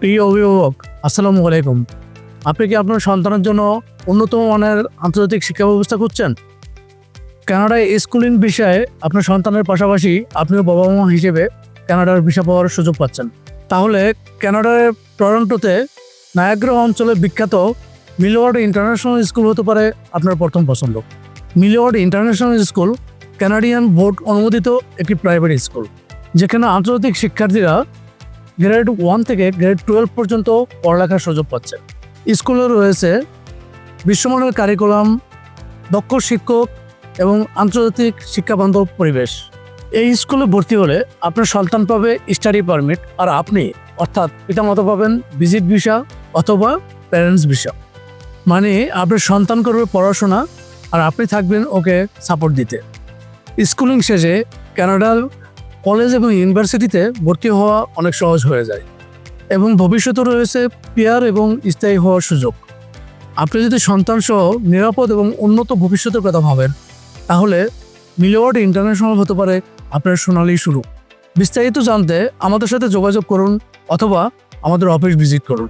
প্রিয় অভিভাবক, আসসালামু আলাইকুম। আপনি কি আপনার সন্তানের জন্য উন্নত মানের আন্তর্জাতিক শিক্ষা ব্যবস্থা করছেন কানাডায় স্কুলিং বিষয়ে আপনার সন্তানের পাশাপাশি আপনিও বাবা মা হিসেবে কানাডার ভিসা পাওয়ার সুযোগ পাচ্ছেন। তাহলে কানাডার টরন্টোতে নায়াগ্রা অঞ্চলে বিখ্যাত মিলোয়ার্ড ইন্টারন্যাশনাল স্কুল হতে পারে আপনার প্রথম পছন্দ। Milward international school Canadian board অনুমোদিত একটি প্রাইভেট স্কুল, যেখানে আন্তর্জাতিক শিক্ষার্থীরা গ্রেড ওয়ান থেকে গ্রেড টুয়েলভ পর্যন্ত পড়ালেখার সুযোগ পাচ্ছে। স্কুলে রয়েছে বিশ্বমানের কারিকুলাম দক্ষ শিক্ষক এবং আন্তর্জাতিক শিক্ষাবান্ধব পরিবেশ। এই স্কুলে ভর্তি হলে আপনার সন্তান পাবে স্টাডি পারমিট আর আপনি অর্থাৎ পিতামাতা পাবেন ভিজিট ভিসা অথবা প্যারেন্টস ভিসা মানে আপনার সন্তান করবে পড়াশোনা আর আপনি থাকবেন ওকে সাপোর্ট দিতে। স্কুলিং শেষে কানাডার কলেজ এবং ইউনিভার্সিটিতে ভর্তি হওয়া অনেক সহজ হয়ে যায় এবং ভবিষ্যতে রয়েছে পেয়ার এবং স্থায়ী হওয়ার সুযোগ। আপনি যদি সন্তান সহ নিরাপদ এবং উন্নত ভবিষ্যতের কথা ভাবেন, তাহলে মিলোয়ার্ড ইন্টারন্যাশনাল হতে পারে আপনার সোনালি শুরু। বিস্তারিত জানতে আমাদের সাথে যোগাযোগ করুন অথবা আমাদের অফিস ভিজিট করুন।